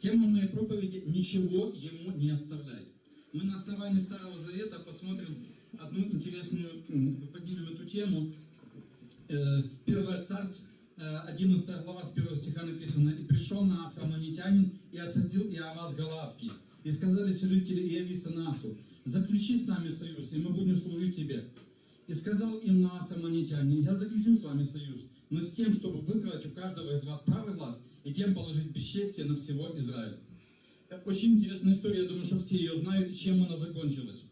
Тема моей проповеди «Ничего ему не оставляй». Мы на основании Старого Завета посмотрим одну интересную, поднимем эту тему. Э, Первое царство, э, 11 глава с 1 стиха написано. «И пришел Наас, аммонитянин, и осадил Иаваз Галаадский. И сказали все жители Иависа Насу, заключи с нами союз, и мы будем служить тебе. И сказал им Наас, аммонитянин, я заключу с вами союз, но с тем, чтобы выколоть у каждого из вас правый глаз, и тем положить бесчестие на всего Израиля. Э, Очень интересная история, я думаю, что все ее знают, чем она закончилась.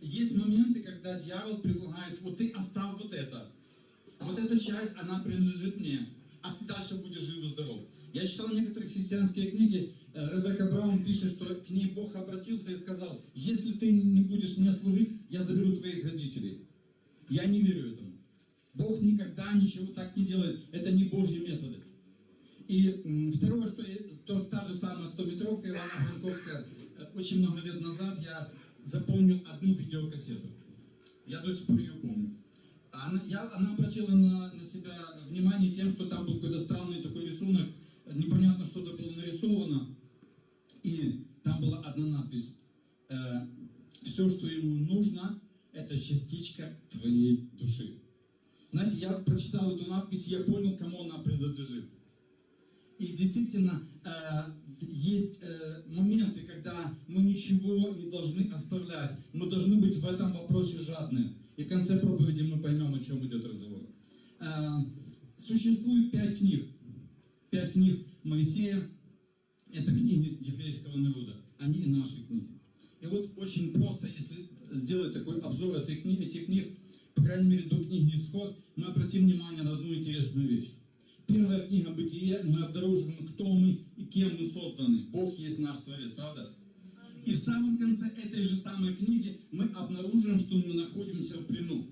Есть моменты, когда дьявол предлагает, вот ты оставь вот это, вот эта часть, она принадлежит мне, а ты дальше будешь жив и здоров. Я читал некоторые христианские книги, э, Ребекка Браун пишет, что к ней Бог обратился и сказал, если ты не будешь мне служить, я заберу твоих родителей. Я не верю этому. Бог никогда ничего так не делает. Это не Божьи методы. И второе, что то, та же самая 100-метровка Ивана Франковская, э, очень много лет назад я запомнил одну видеокассету. Я до сих пор ее помню. Она, я, она обратила на, на себя внимание тем, что там был какой-то странный такой рисунок, непонятно что-то было нарисовано, и там была одна надпись. все, что ему нужно, это частичка твоей души. Знаете, я прочитал эту надпись, я понял, кому она принадлежит. И действительно, э, есть э, моменты, когда мы ничего не должны оставлять. Мы должны быть в этом вопросе жадны. И в конце проповеди мы поймем, о чем идет разговор. Э, существует пять книг. Пять книг Моисея. Это книги еврейского народа. Они и наши книги. И вот очень просто, если сделать такой обзор этой книги, этих книг, по крайней мере, до книги «Исход», мы обратим внимание на одну интересную вещь. «Бытие», мы обнаруживаем, кто мы и кем мы созданы. Бог есть наш Творец, правда? И в самом конце этой же самой книги мы обнаруживаем, что мы находимся в плену.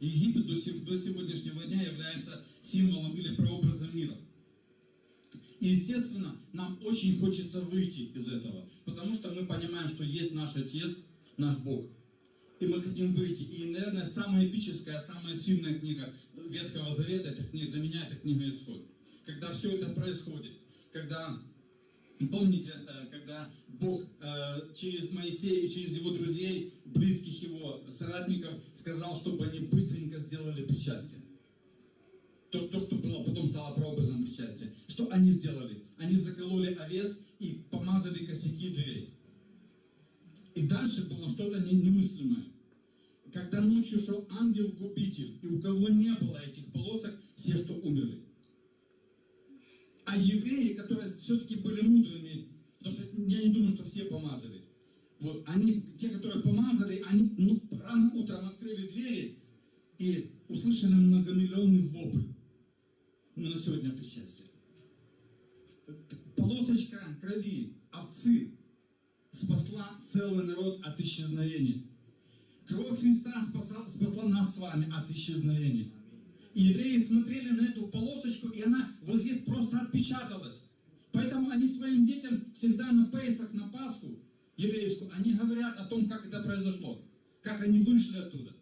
Египет до, сих- до сегодняшнего дня является символом или прообразом мира. И, естественно, нам очень хочется выйти из этого, потому что мы понимаем, что есть наш Отец, наш Бог. И мы хотим выйти. И, наверное, самая эпическая, самая сильная книга Ветхого Завета, это книга, для меня это книга Исход. Когда все это происходит, когда Помните, э, когда Бог э, через Моисея и через его друзей, близких его соратников, сказал, чтобы они быстренько сделали причастие. То, то, что было, потом стало прообразом причастия. Что они сделали? Они закололи овец и помазали косяки дверей. И дальше было что-то не- немыслимое. Когда ночью шел ангел-губитель, и у кого не было этих полосок, все, что умерли. А евреи, которые все-таки были мудрыми, потому что я не думаю, что все помазали. Вот, они, те, которые помазали, они ну, рано утром открыли двери и услышали многомиллионный вопль. Мы на сегодня причастие. Полосочка крови овцы спасла целый народ от исчезновения. Кровь Христа спасла, спасла нас с вами от исчезновения. И евреи смотрели на эту полосочку, и она вот здесь просто отпечаталась. Поэтому они своим детям всегда на Пейсах, на Пасху еврейскую, они говорят о том, как это произошло, как они вышли оттуда.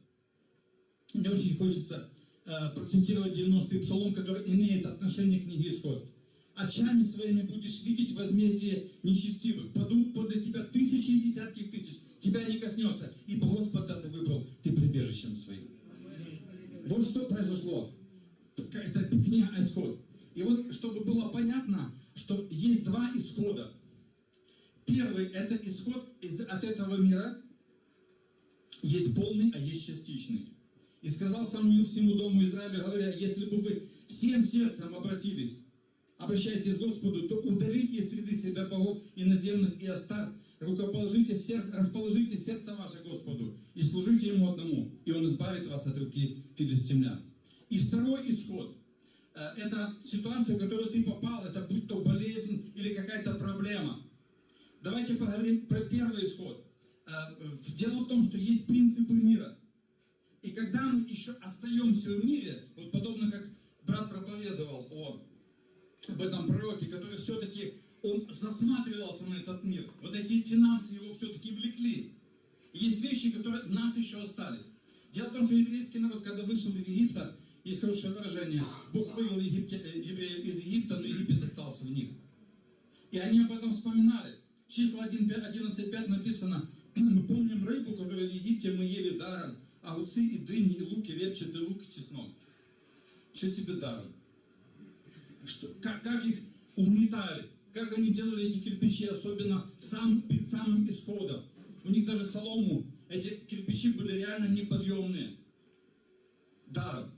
Мне очень хочется э, процитировать 90-й псалом, который имеет отношение к книге Исход. Очами своими будешь видеть возмездие нечестивых. Падут подле тебя тысячи и десятки тысяч. Тебя не коснется. Ибо Господа ты выбрал, ты прибежищем своим. Вот что произошло. Это книга Исход. И вот, чтобы было понятно, что есть два исхода. Первый – это исход из, от этого мира. Есть полный, а есть частичный. И сказал Самуил всему дому Израиля, говоря, если бы вы всем сердцем обратились, обращайтесь к Господу, то удалите из среды себя богов иноземных и остав, рукоположите сердце, расположите сердце ваше Господу и служите Ему одному, и Он избавит вас от руки филистимлян. И второй исход э, – это ситуация, в которую ты попал, это будь то болезнь или какая-то проблема. Давайте поговорим про первый исход. Э, Дело в том, что есть принципы мира. И когда мы еще остаемся в мире, вот подобно как брат проповедовал о, об этом пророке, который все-таки, он засматривался на этот мир. Вот эти финансы его все-таки влекли. И Есть вещи, которые у нас еще остались. Дело в том, что еврейский народ, когда вышел из Египта, есть хорошее выражение, Бог вывел Египте- э, евреев из Египта, но Египет остался в них. И они об этом вспоминали. Числа 11.5 написано, мы помним рыбу, которую в Египте мы ели даром, огурцы и дыни, и лук, и репчатый лук, и чеснок. Что себе даром? Что, как, как их угнетали, как они делали эти кирпичи, особенно сам, перед самым исходом. У них даже солому, эти кирпичи были реально неподъемные. Даром.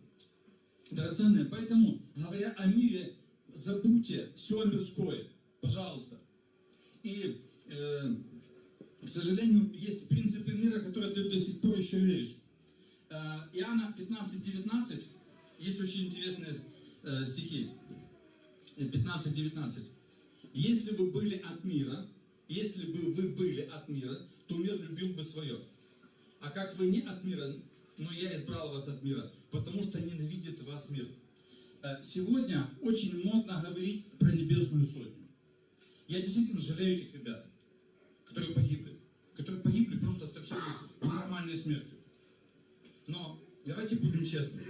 Драгоценные. Поэтому, говоря о мире, забудьте все мирское. Пожалуйста. И, э, к сожалению, есть принципы мира, которые ты до сих пор еще веришь. Э, Иоанна 15-19, есть очень интересные э, стихи. 15-19. Если бы были от мира, если бы вы были от мира, то мир любил бы свое. А как вы не от мира, но я избрал вас от мира, потому что ненавидит вас мир. Э, сегодня очень модно говорить про небесную сотню. Я действительно жалею этих ребят, которые погибли. Которые погибли просто совершенно нормальной смертью. Но давайте будем честны.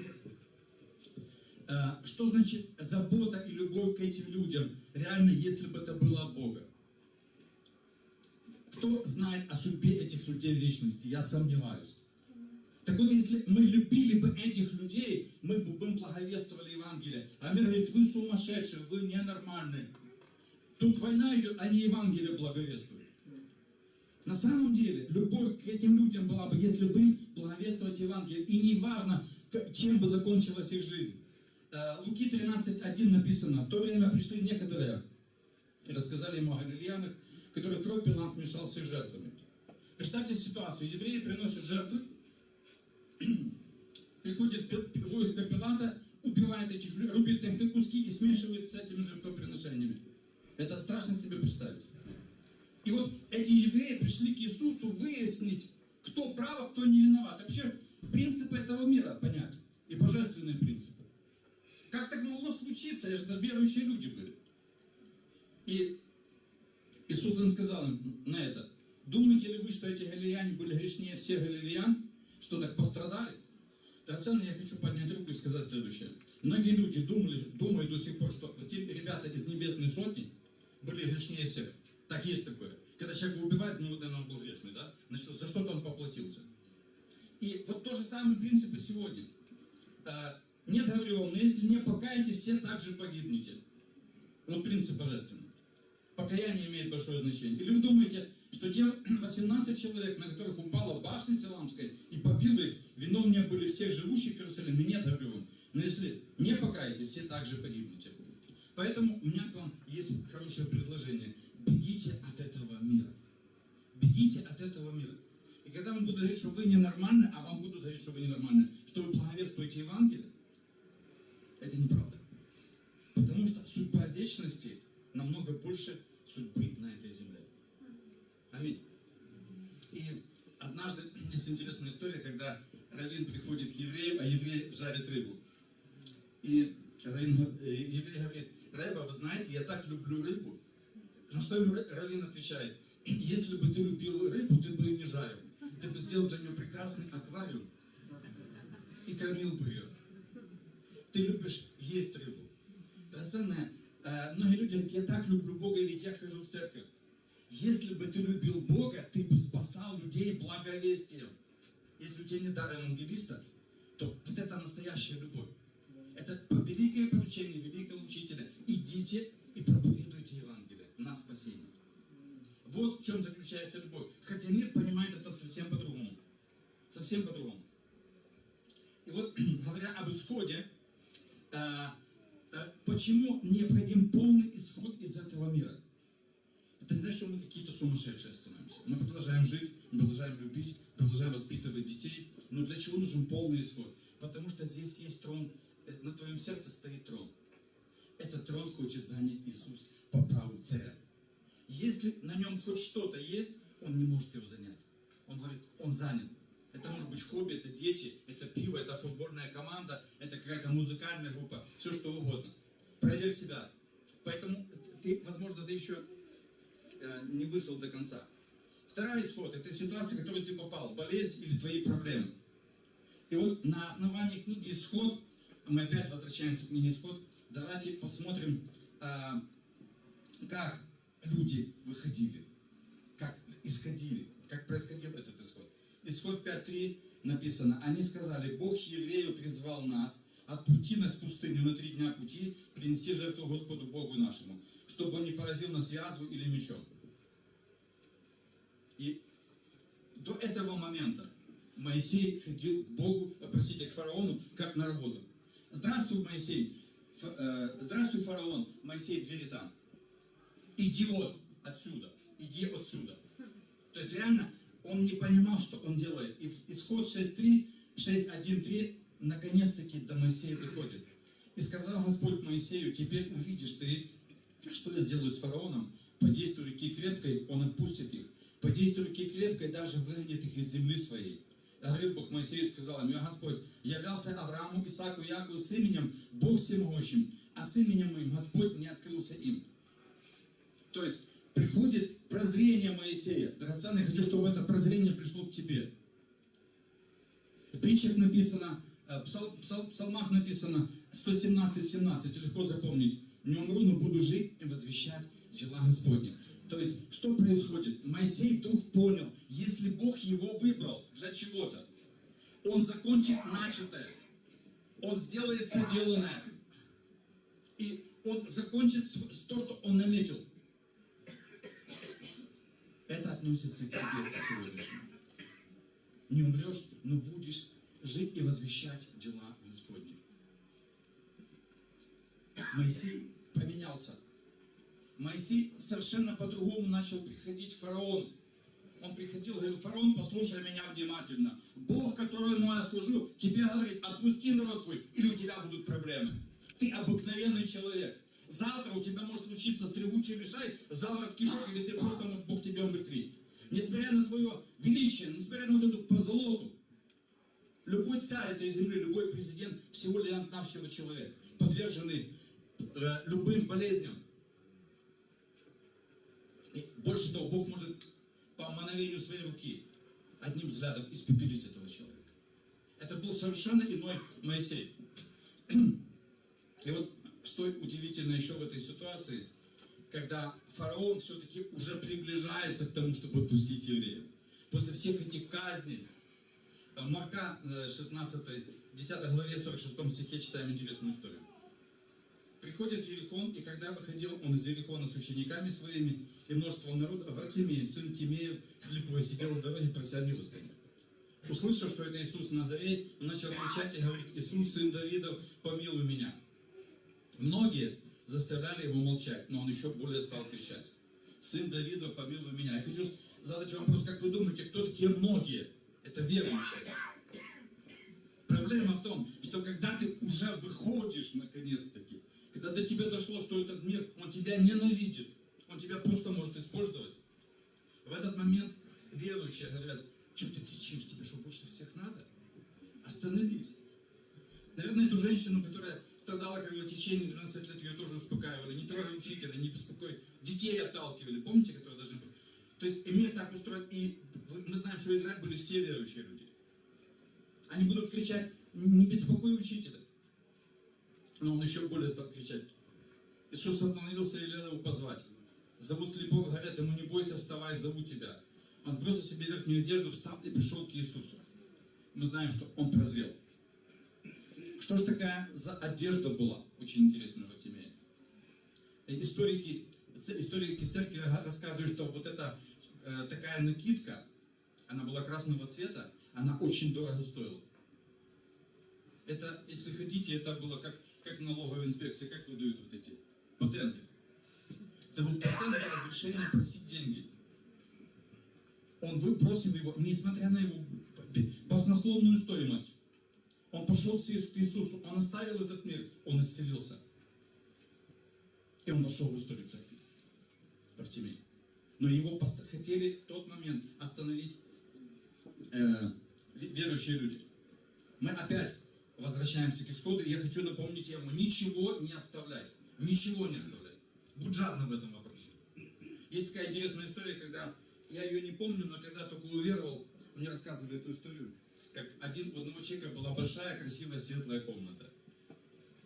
Э, что значит забота и любовь к этим людям, реально, если бы это было от Бога? Кто знает о судьбе этих людей вечности? Я сомневаюсь. Так вот, если мы любили бы этих людей, мы бы им благовествовали Евангелие. А мир говорит, вы сумасшедшие, вы ненормальные. Тут война идет, они Евангелие благовествуют. На самом деле, любовь к этим людям была бы, если бы благовествовать Евангелие. И не важно, чем бы закончилась их жизнь. Э, Луки 13.1 написано, в то время пришли некоторые рассказали ему о галилеянах, которые кровь Пилат смешал с их жертвами. Представьте ситуацию, евреи приносят жертвы, приходит войско Пилата, убивает этих рубит их на куски и смешивает с этими жертвоприношениями. Это страшно себе представить. И вот эти евреи пришли к Иисусу выяснить, кто прав, а кто не виноват. Вообще принципы этого мира понять. И божественные принципы. Как так могло случиться? Это же верующие люди были. И Иисус им сказал на это, думаете ли вы, что эти галилеяне были грешнее всех галилеян, что так пострадали? Драгоценно, я хочу поднять руку и сказать следующее. Многие люди думали, думают до сих пор, что эти ребята из небесной сотни были грешнее всех. Так есть такое. Когда человека убивают, ну вот он был грешный, да? Значит, за что-то он поплатился. И вот то же самое принцип и сегодня. Нет, говорю вам, но если не покаетесь, все также погибнете. Вот принцип божественный. Покаяние имеет большое значение. Или вы думаете, что те 18 человек, на которых упала башня Селамская и побила их, виновнее были всех живущих в Иерусалиме? Нет, говорю вам. Но если не покаетесь, все также погибнете. Поэтому у меня к вам есть хорошее предложение. Бегите от этого мира. Бегите от этого мира. И когда вам будут говорить, что вы ненормальны, а вам будут говорить, что вы ненормальны, что вы благовествуете Евангелие, это неправда. Потому что судьба вечности намного больше судьбы на этой земле. Аминь. И однажды есть интересная история, когда Равин приходит к еврею, а еврей жарит рыбу. И Равин, э, еврей говорит, Рэба, вы знаете, я так люблю рыбу. На что ему Равин отвечает, если бы ты любил рыбу, ты бы ее не жарил. Ты бы сделал для нее прекрасный аквариум и кормил бы ее ты любишь есть рыбу. Драгоценная, э, многие люди говорят, я так люблю Бога, ведь я хожу в церковь. Если бы ты любил Бога, ты бы спасал людей благовестием. Если у тебя не дар евангелиста, то вот это настоящая любовь. Это великое поручение великого учителя. Идите и проповедуйте Евангелие на спасение. Вот в чем заключается любовь. Хотя мир понимает это совсем по-другому. Совсем по-другому. И вот, говоря об исходе, почему необходим полный исход из этого мира? Это значит, что мы какие-то сумасшедшие становимся. Мы продолжаем жить, мы продолжаем любить, продолжаем воспитывать детей. Но для чего нужен полный исход? Потому что здесь есть трон, э, на твоем сердце стоит трон. Этот трон хочет занять Иисус по праву царя. Если на нем хоть что-то есть, он не может его занять. Он говорит, он занят. Это может быть хобби, это дети, это пиво, это футбольная команда, это какая-то музыкальная группа, все что угодно. Проверь себя. Поэтому ты, возможно, ты еще э, не вышел до конца. Второй исход – это ситуация, в которую ты попал, болезнь или твои проблемы. И вот на основании книги «Исход», мы опять возвращаемся к книге «Исход», давайте посмотрим, э, как люди выходили, как исходили, как происходил этот исход. Исход 5.3 написано, они сказали, Бог еврею призвал нас, отпусти нас в пустыню на три дня пути, принеси жертву Господу Богу нашему, чтобы он не поразил нас язву или мечом. И до этого момента Моисей ходил к Богу, простите, к фараону, как на работу. Здравствуй, Моисей. Э, здравствуй, фараон. Моисей, двери там. Иди вот отсюда. Иди отсюда. То есть реально он не понимал, что он делает. И исход 6.3, 6.1.3 наконец-таки до Моисея доходит. И сказал Господь Моисею, теперь увидишь ты, что я сделаю с фараоном. Подействуй руки крепкой, он отпустит их. Подействуй руки крепкой, даже выгонит их из земли своей. Говорил Бог Моисею сказал «Я Господь, являлся Аврааму, Исааку, Якову с именем Бог всемогущим, а с именем моим Господь не открылся им. То есть приходит прозрение Моисея. Драгоценный, хочу, чтобы это прозрение пришло к тебе. В притчах написано, э, псал- псал- в псалмах написано 117, 17, легко запомнить. Не умру, но буду жить и возвещать дела Господни. То есть, что происходит? Моисей вдруг понял, если Бог его выбрал для чего-то, он закончит начатое, он сделает соделанное, и он закончит то, что он наметил. Это относится к тебе сегодняшнему. Не умрешь, но будешь жить и возвещать дела Господни. Моисей поменялся. Моисей совершенно по-другому начал приходить к фараону. Он приходил, говорил, фараон, послушай меня внимательно. Бог, которому я служу, тебе говорит, отпусти народ свой, или у тебя будут проблемы. Ты обыкновенный человек. Завтра у тебя может случиться стрелучий лишай, заворот кишок, или ты просто может Бог тебя умертвить. Несмотря на твое величие, несмотря на вот эту позолоту, любой царь этой земли, любой президент всего лишь навсего человек, подверженный э, любым болезням. И больше того, Бог может по мановению своей руки одним взглядом испепелить этого человека. Это был совершенно иной Моисей. И вот что удивительно еще в этой ситуации, когда фараон все-таки уже приближается к тому, чтобы отпустить евреев. После всех этих казней, э, Марка э, 16, 10 главе 46 стихе читаем интересную историю. Приходит Ерихон, и когда выходил он из Ерихона с учениками своими и множеством народа, Вратимей, сын Тимеев, слепой, сидел в дороге, прося милостыню. Услышав, что это Иисус Назарей, он начал кричать и говорить, Иисус, сын Давидов, помилуй меня. Многие заставляли его молчать, но он еще более стал кричать. Сын Давида, помилуй меня. Я хочу задать вам вопрос, как вы думаете, кто такие многие? Это верующие. Проблема в том, что когда ты уже выходишь наконец-таки, когда до тебя дошло, что этот мир, он тебя ненавидит, он тебя просто может использовать. В этот момент верующие говорят, что ты кричишь, тебе что, больше всех надо? Остановись. Наверное, эту женщину, которая страдала кровотечением 12 лет, ее тоже успокаивали. Не трогай учителя, не беспокой. Детей отталкивали, помните, которые должны были? То есть мир так устроен. И мы знаем, что Израиль были все верующие люди. Они будут кричать, не беспокой учителя. Но он еще более стал кричать. Иисус остановился и велел его позвать. Зовут слепого, говорят ему, не бойся, вставай, зову тебя. Он сбросил себе верхнюю одежду, встал и пришел к Иисусу. Мы знаем, что он прозрел. Что же такая за одежда была? Очень интересно в этом имеет. Историки, историки церкви рассказывают, что вот эта э, такая накидка, она была красного цвета, она очень дорого стоила. Это, если хотите, это было как, как налоговая инспекция, как выдают вот эти патенты. Это был патент на разрешение просить деньги. Он вы- бросил его, несмотря на его баснословную стоимость. Он пошел к Иис- к Иисусу, он оставил этот мир, он исцелился. И он вошел в историю церкви. Бартимей. Но его хотели в тот момент остановить э, ве- верующие люди. Мы опять возвращаемся к исходу, и я хочу напомнить ему, ничего не оставляй, ничего не оставляй. Будь жадным в этом вопросе. Есть такая интересная история, когда, я ее не помню, но когда только уверовал, мне рассказывали эту историю, как один, у одного человека была большая, красивая, светлая комната.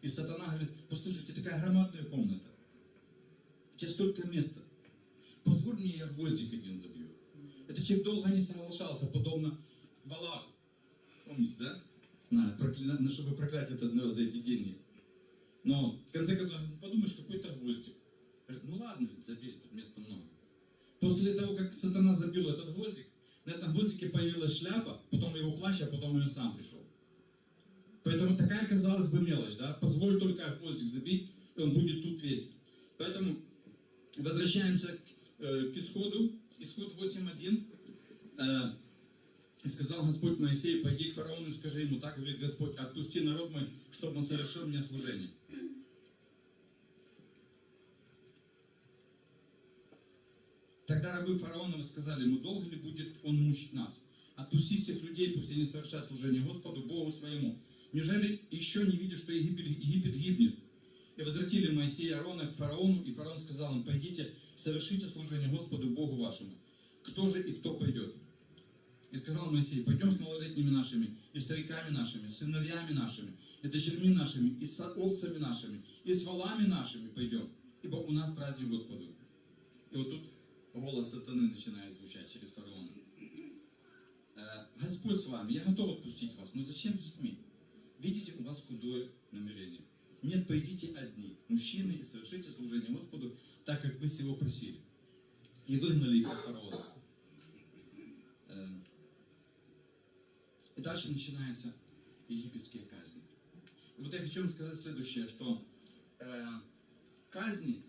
И сатана говорит, послушайте, такая громадная комната, у тебя столько места, гвоздик один забью. Этот человек долго не соглашался, подобно Валаку. Помните, да? На, прокля- на, чтобы проклять этот народ за эти деньги. Но в конце концов, подумаешь, какой-то гвоздик. Говорит, ну ладно, забей, тут места много. После того, как сатана забил этот гвоздик, на этом гвоздике появилась шляпа, потом его плащ, а потом он сам пришел. Поэтому такая, казалось бы, мелочь, да? Позволь только гвоздик забить, и он будет тут весь. Поэтому возвращаемся к, э, к исходу. Исход 8.1. Э, и сказал Господь Моисею, пойди к фараону и скажи ему, так говорит Господь, отпусти народ мой, чтобы он совершил мне служение. Тогда рабы фараонова сказали ему, долго ли будет он мучить нас? Отпусти всех людей, пусть они совершат служение Господу, Богу своему. Неужели еще не видишь, что Египет, Египет гибнет? И возвратили Моисея и Аарона к фараону, и фараон сказал им, пойдите, совершите служение Господу, Богу вашему. Кто же и кто пойдет? И сказал Моисей, пойдем с малолетними нашими, и стариками нашими, с сыновьями нашими, и дочерьми нашими, и с овцами нашими, и с валами нашими пойдем, ибо у нас праздник Господу. И вот тут голос сатаны начинает звучать через фараона. Э, Господь с вами, я готов отпустить вас, но зачем с детьми? Видите, у вас худое намерение. Нет, пойдите одни, мужчины, и совершите служение Господу, так как вы всего просили. И выгнали их от фараона. Э, И дальше начинаются египетские казни. И вот я хочу вам сказать следующее, что э, казни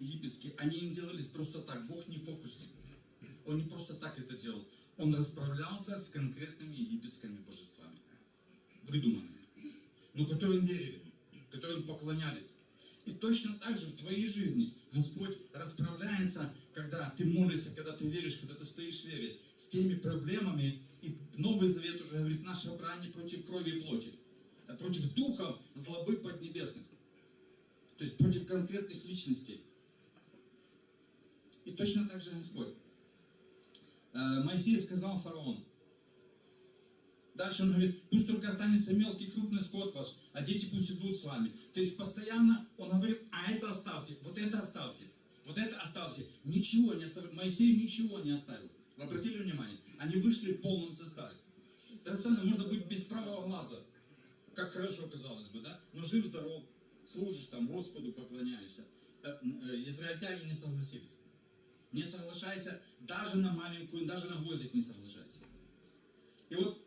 египетские, они не делались просто так. Бог не фокусник. Он не просто так это делал. Он расправлялся с конкретными египетскими божествами. Выдуманными. Но которым верили, которым поклонялись. И точно так же в твоей жизни Господь расправляется, когда ты молишься, когда ты веришь, когда ты стоишь в вере, с теми проблемами. И Новый Завет уже говорит, наша брань не против крови и плоти, а против духов злобы поднебесных. То есть против конкретных личностей. И точно так же Господь. Э, Моисей сказал фараону, Дальше он говорит, пусть только останется мелкий крупный скот ваш, а дети пусть идут с вами. То есть постоянно он говорит, а это оставьте, вот это оставьте, вот это оставьте. Ничего не оставил. Моисей ничего не оставил. Вы обратили внимание? Они вышли в полном составе. Драгоценно, можно быть без правого глаза. Как хорошо, казалось бы, да? Но жив, здоров, служишь там, Господу поклоняешься. Э, э, Израильтяне не согласились. Не соглашайся даже на маленькую, даже на гвоздик не соглашайся. И вот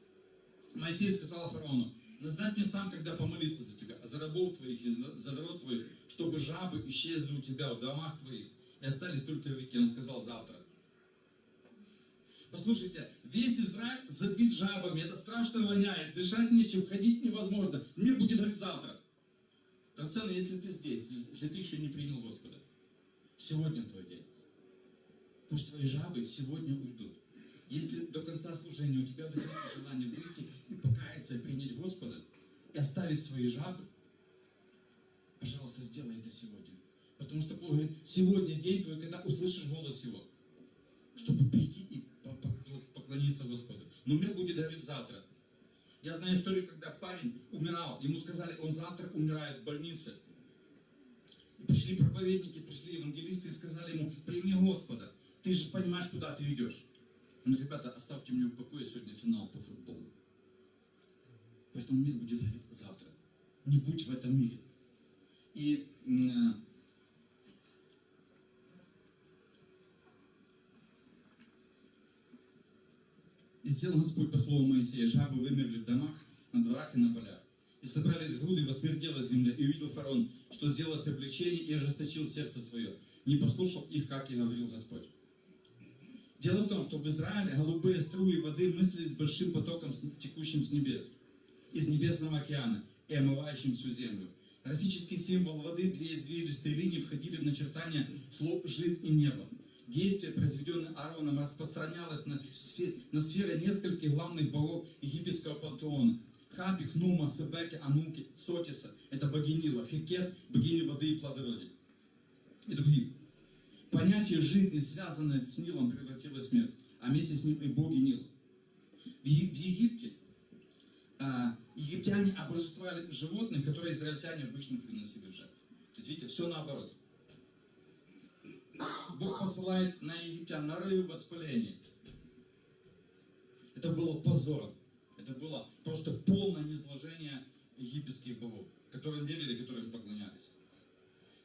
Моисей сказал фараону, назначь мне сам, когда помолиться за тебя, за рабов твоих за- народ твой, чтобы жабы исчезли у тебя в домах твоих и остались только веки. Он сказал завтра. Послушайте, весь Израиль забит жабами, это страшно воняет, дышать нечем, ходить невозможно. Мир будет говорить завтра. Драгоценный, если ты здесь, если ты еще не принял Господа, сегодня твой день. Пусть твои жабы сегодня уйдут. Если до конца служения у тебя возникнет желание выйти и покаяться, и принять Господа, и оставить свои жабы, пожалуйста, сделай это сегодня. Потому что Бог говорит, сегодня день твой, когда услышишь голос Его, чтобы прийти и по- по- поклониться Господу. Но мир будет говорить завтра. Я знаю историю, когда парень умирал, ему сказали, он завтра умирает в больнице. И пришли проповедники, пришли евангелисты и сказали ему, прими Господа, ты же понимаешь, куда ты идешь. Он говорит, ребята, оставьте меня в покое, сегодня финал по футболу. Поэтому мир будет завтра. Не будь в этом мире. И э, И сделал Господь по слову Моисея, жабы вымерли в домах, на дворах и на полях. И собрались груды, восмердела земля, и увидел фараон, что сделалось облегчение и ожесточил сердце свое. Не послушал их, как и говорил Господь. Дело в том, что в Израиле голубые струи воды мыслились большим потоком, текущим с небес, из небесного океана и омывающим всю землю. Графический символ воды, две извилистые линии входили в начертание слов «жизнь» и «небо». Действие, произведенное Аароном, распространялось на, сфе- на сферы нескольких главных богов египетского пантеона. Хапи, Хнума, Себеки, Ануки, Сотиса – это богини Нила, Хикет – богини воды и плодородия. И других. Понятие жизни, связанное с Нилом, превратилось в смерть, а вместе с ним и боги Нила. В, в Египте а, египтяне обожествляли животных, которые израильтяне обычно приносили в жертву. То есть, видите, все наоборот. Бог посылает на египтян нарывы воспаления. Это было позором. Это было просто полное низложение египетских богов, которым верили, которым поклонялись.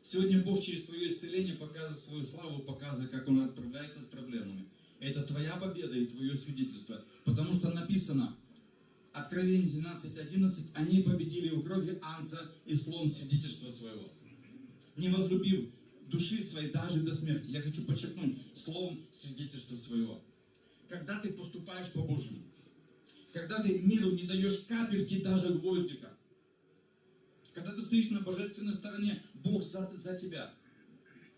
Сегодня Бог через твое исцеление показывает свою славу, показывает, как Он расправляется с проблемами. Это твоя победа и твое свидетельство. Потому что написано, Откровение 12.11, они победили у крови Анца и слон свидетельства своего. Не возлюбив души своей даже до смерти. Я хочу подчеркнуть словом свидетельства своего. Когда ты поступаешь по-божьему, когда ты миру не даешь капельки даже гвоздика, когда ты стоишь на божественной стороне, Бог за, за тебя.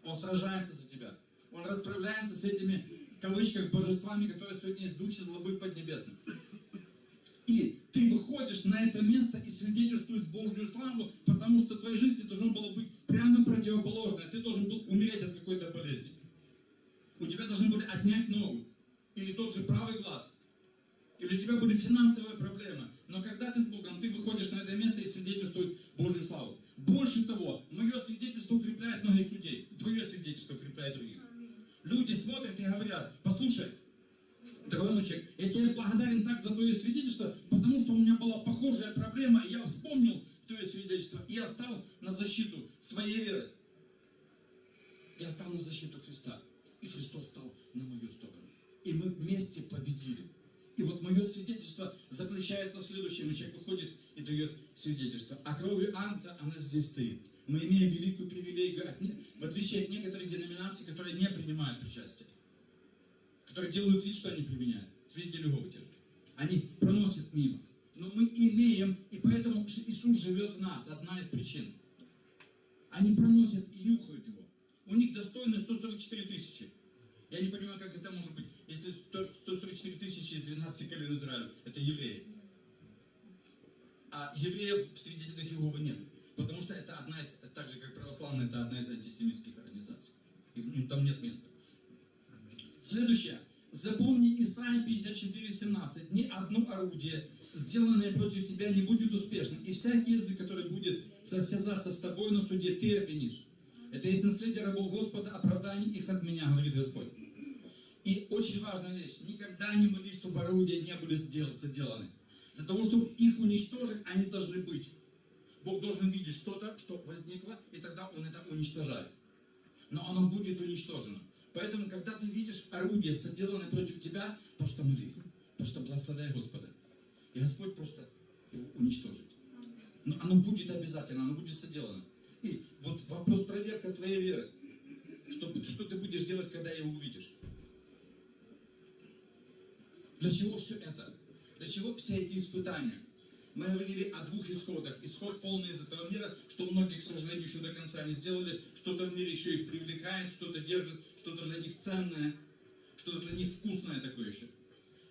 Он сражается за тебя. Он расправляется с этими, в кавычках, божествами, которые сегодня есть духи злобы поднебесных. И ты выходишь на это место и свидетельствуешь Божью славу, потому что твоей жизни должно было быть прямо противоположное. Ты должен был умереть от какой-то болезни. У тебя должны были отнять ногу. Или тот же правый глаз. Или у тебя были финансовые проблемы. Но когда ты с Богом, ты выходишь на это место и свидетельствуешь Божью славу. Больше того, мое свидетельство укрепляет многих людей. Твое свидетельство укрепляет других. Люди смотрят и говорят, послушай, мой человек, я тебе благодарен так за твое свидетельство, потому что у меня была похожая проблема, и я вспомнил твое свидетельство, и я стал на защиту своей веры. Я стал на защиту Христа, и Христос стал на мою сторону. И мы вместе победили. И вот мое свидетельство заключается в следующем. Человек выходит и дает свидетельство. А кровью Анца она здесь стоит. Мы имеем великую привилегию, в отличие от некоторых деноминаций, которые не принимают причастие. Которые делают вид, что они применяют. Свидетели Иеговы те же. Они проносят мимо. Но мы имеем, и поэтому Иисус живет в нас. Одна из причин. Они проносят и нюхают его. У них достойно 144 тысячи. Я не понимаю, как это может быть, если 100 144 тысячи из 12 колен Израиля, это евреи. А евреев в свидетелях Иеговы нет. Потому что это одна из, так же как православная, это одна из антисемитских организаций. И там нет места. Следующее. Запомни Исайя 54:17. Ни одно орудие, сделанное против тебя, не будет успешным. И всякий язык, который будет состязаться с тобой на суде, ты обвинишь. Это есть наследие рабов Господа, оправдание их от меня, говорит Господь. И очень важная вещь. Никогда не молись, чтобы орудия не были сдел- сделаны. Для того, чтобы их уничтожить, они должны быть. Бог должен видеть что-то, что возникло, и тогда Он это уничтожает. Но оно будет уничтожено. Поэтому, когда ты видишь орудие, соделанное против тебя, просто молись. Просто благословляй Господа. И Господь просто его уничтожит. Но оно будет обязательно, оно будет соделано. И вот вопрос проверка твоей веры. Что, что ты будешь делать, когда его увидишь? Для чего все это? Для чего все эти испытания? Мы говорили о двух исходах. Исход полный из этого мира, что многие, к сожалению, еще до конца не сделали. Что-то в мире еще их привлекает, что-то держит, что-то для них ценное, что-то для них вкусное такое еще.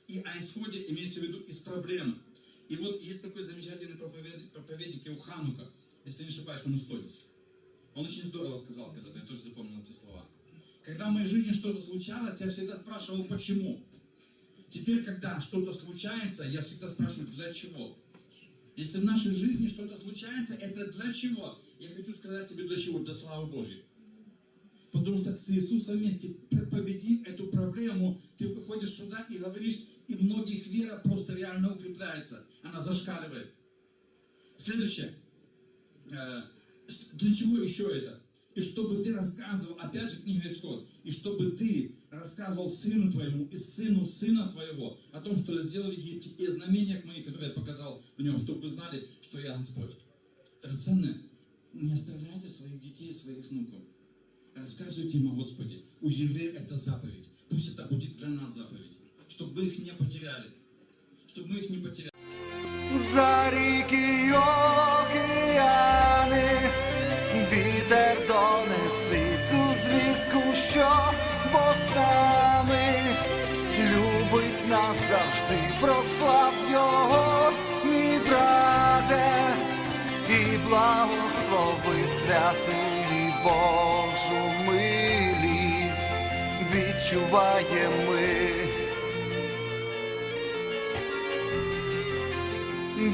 И о исходе имеется в виду из проблемы. И вот есть такой замечательный проповедник, проповедник Иоханука, если не ошибаюсь, он эстонец. Он очень здорово сказал когда-то, я тоже запомнил эти слова. Когда в моей жизни что-то случалось, я всегда спрашивал, почему. Теперь, когда что-то случается, я всегда спрашиваю, для чего. Если в нашей жизни что-то случается, это для чего? Я хочу сказать тебе, для чего? Для славы Божьей. Потому что с Иисусом вместе, победив эту проблему, ты выходишь сюда и говоришь, и многих вера просто реально укрепляется. Она зашкаливает. Следующее. Э, Для чего еще это? И чтобы ты рассказывал, опять же книга Исход, и чтобы ты рассказывал сыну твоему и сыну сына твоего о том, что я сделал в Египте, и о знамениях моих, которые я показал в нем, чтобы вы знали, что я Господь. Драгоценное, не оставляйте своих детей, своих внуков. Рассказывайте им о Господе. У евреев это заповедь. Пусть это будет для нас заповедь. Чтобы мы их не потеряли. Чтобы мы их не потеряли. За ріки й океани, вітер донеси цю звістку, що любить нас завжди, прослав його, мій брате, і благослови святий Божу милість, відчуваємо ми.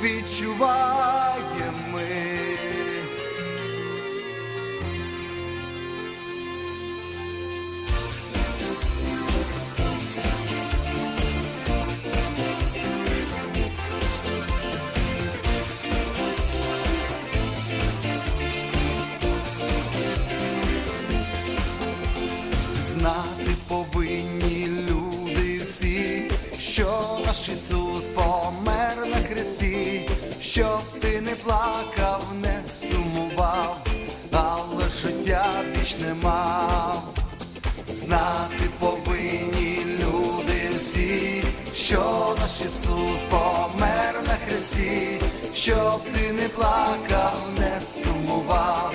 відчуваємо Знати повинні люди всі, що наш Ісус помер на хресті, щоб ти не плакав, не сумував, але життя вічне мав. Знати повинні люди всі, що наш Ісус помер на хресті, щоб ти не плакав, не сумував,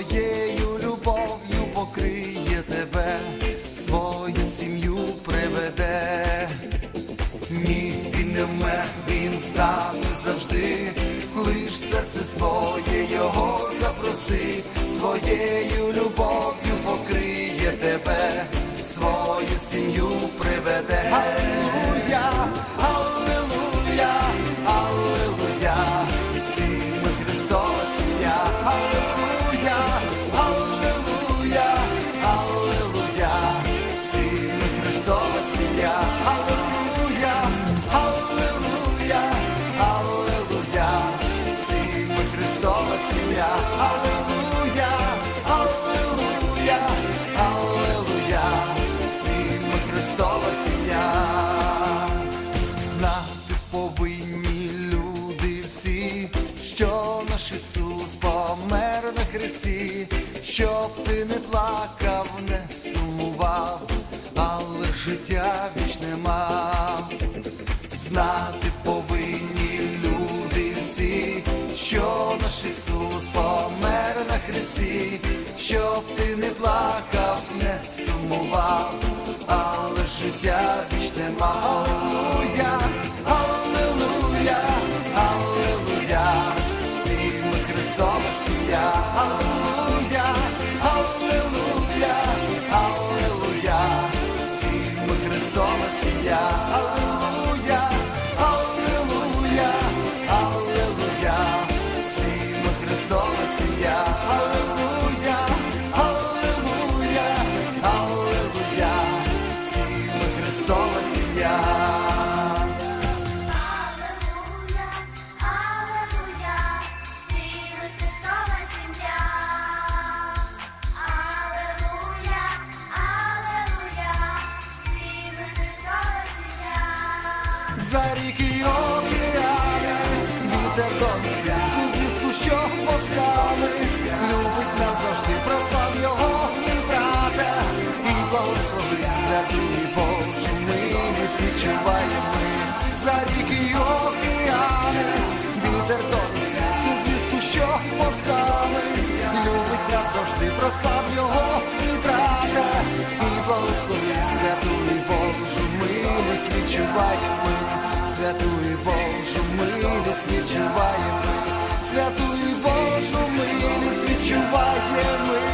своєю любов'ю покриє тебе, свою сім'ю приведе. Ні, він не вмер, він нами завжди. Лиш серце своє його запроси, своєю любов'ю покриє тебе, свою сім'ю приведе. Аллилуйя, плакав, не сумував, але життя вічне мав. Знати повинні люди всі, що наш Ісус помер на хресті, щоб ти не плакав, не сумував, але життя вічне мав. За ріки океани, вітер донесе цю звістку, що повстали, любить нас завжди, прослав його і брата, і благослови святу і Божу милість відчуваємо ми. За ріки океани, вітер донесе цю звістку, що повстали, любить нас завжди, прослав його і брата, відчуваємо ми, святую Божу милість відчуваємо, святую Божу милість відчуваємо ми.